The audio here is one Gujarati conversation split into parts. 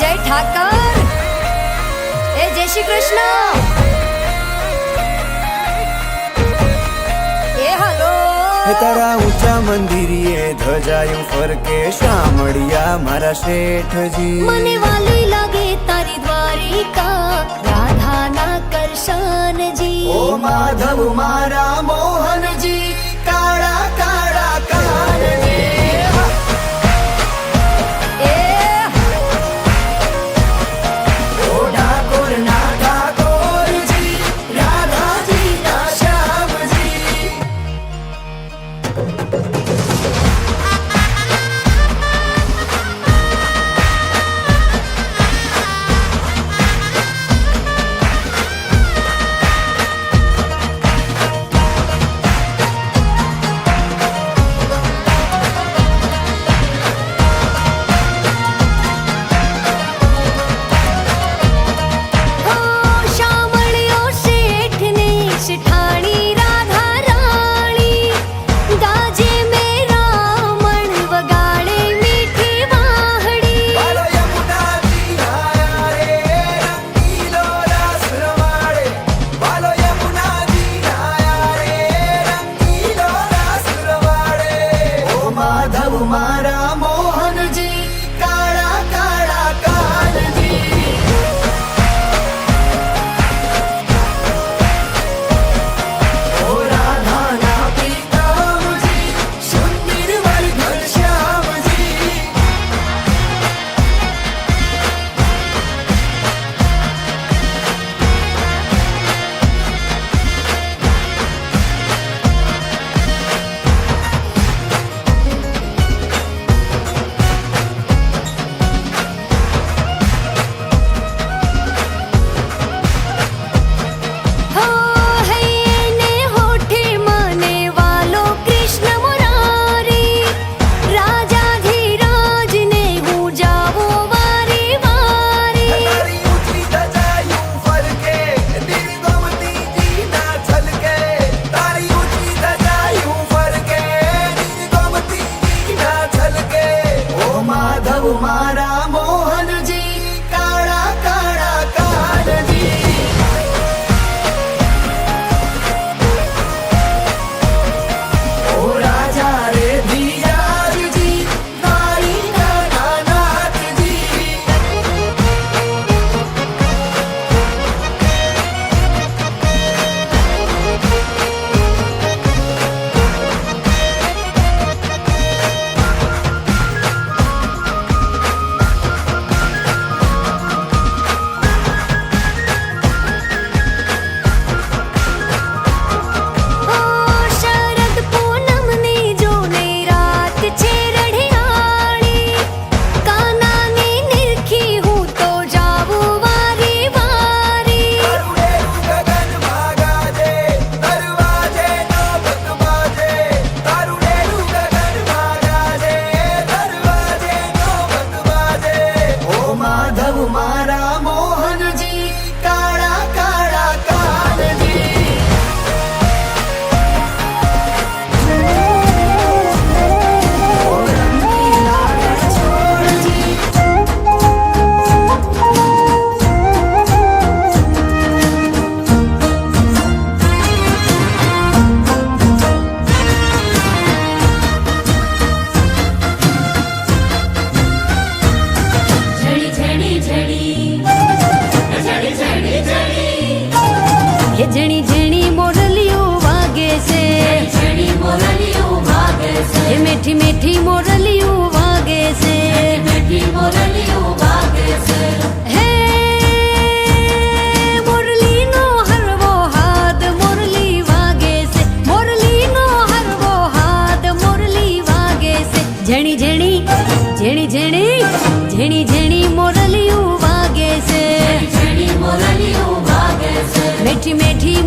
જય ઠાકર. એ જય શ્રી કૃષ્ણ. એ હાલો. તારા ઊંચા મંદિરીએ ધજાયું ફરકે શામળિયા મારા શેઠજી. મને વાલી લાગે તારી દ્વારિકા. રાધાના કરશાનજી. ઓ માધવ મારા મો ઝીણી જેણી મોરલીઓ વાગે છે. મીઠી મીઠી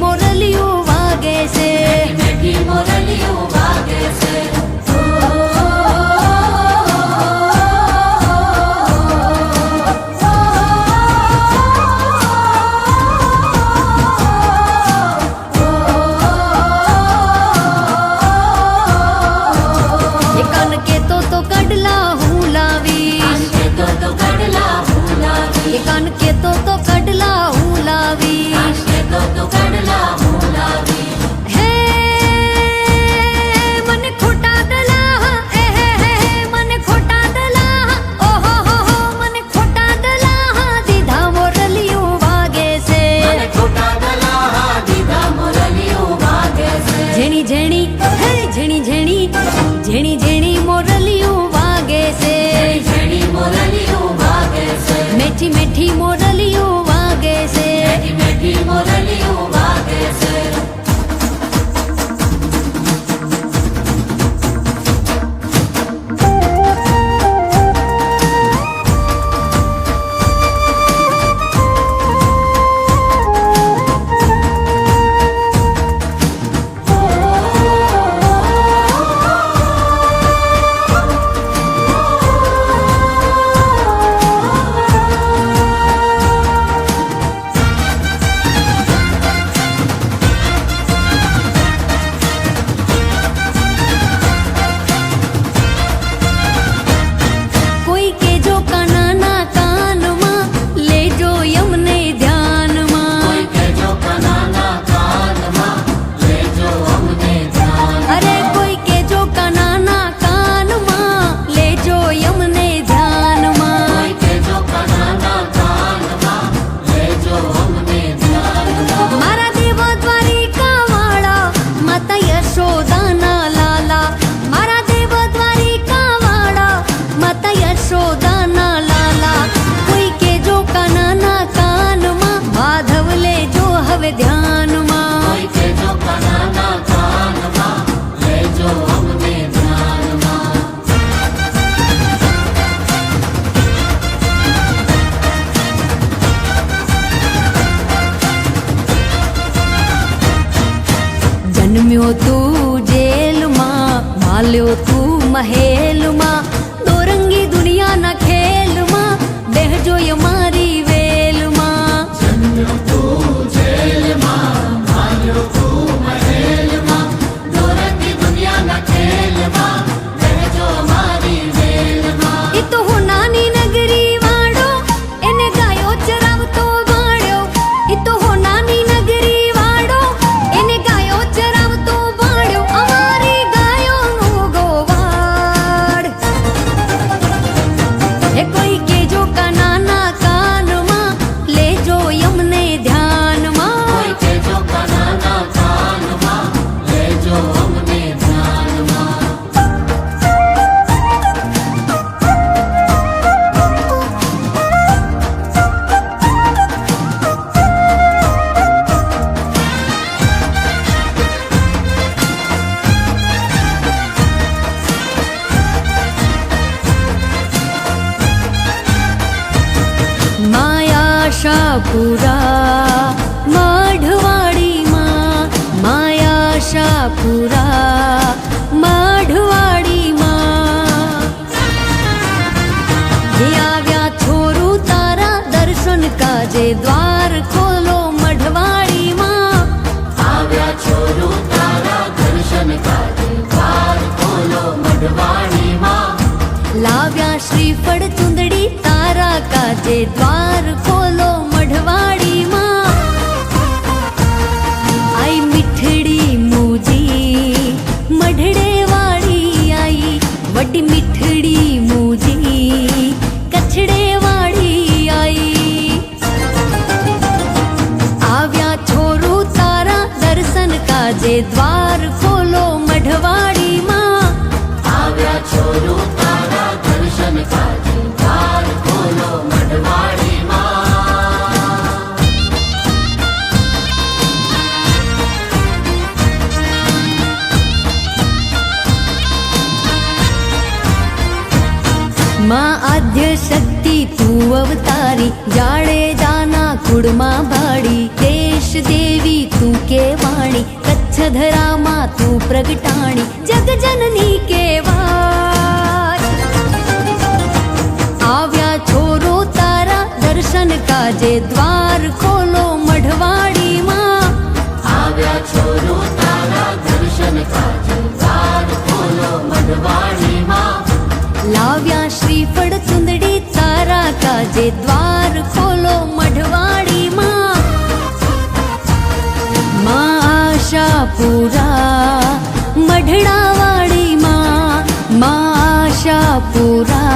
કાજે દ્વાર ખોલો મઢવાડીમાં. આવ્યા છોરો તારા દર્શન કાજે દ્વાર ખોલો મઢવાડીમાં. લાવ્યા શ્રીફળ ચુંદડી તારા કાજે દ્વાર ખોલો દ્વાર ખોલો મઢવાડીમાં. આવ્યા છોરો તારા દર્શન કાજે. દ્વાર ખોલો માં આદ્ય શક્તિ તું અવતારી. જાડે દાના કુડમાં ભાડી દેશ દેશ જઠરામાં તું પ્રગટાણી જગજનની કેવા આવ્યા છોરો તારા દર્શન કાજે દ્વાર ખોલો મઢવાડીમાં આવ્યા છોરો તારા દર્શન કાજે દ્વાર ખોલો મઢવાડીમાં લાવ્યા શ્રીફળ ચુંદડી તારા કાજે દ્વાર ખોલો પૂરા મઢડાવાડીમાં મા આશાપુરા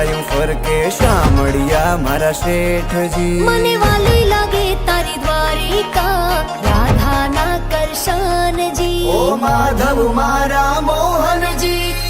ગાયું ફરકે શામળિયા મારા શેઠજી. મને વાલી લાગે તારી દ્વારિકા રાધા ના કરશાનજી. ઓ માધવ મારા મોહનજી.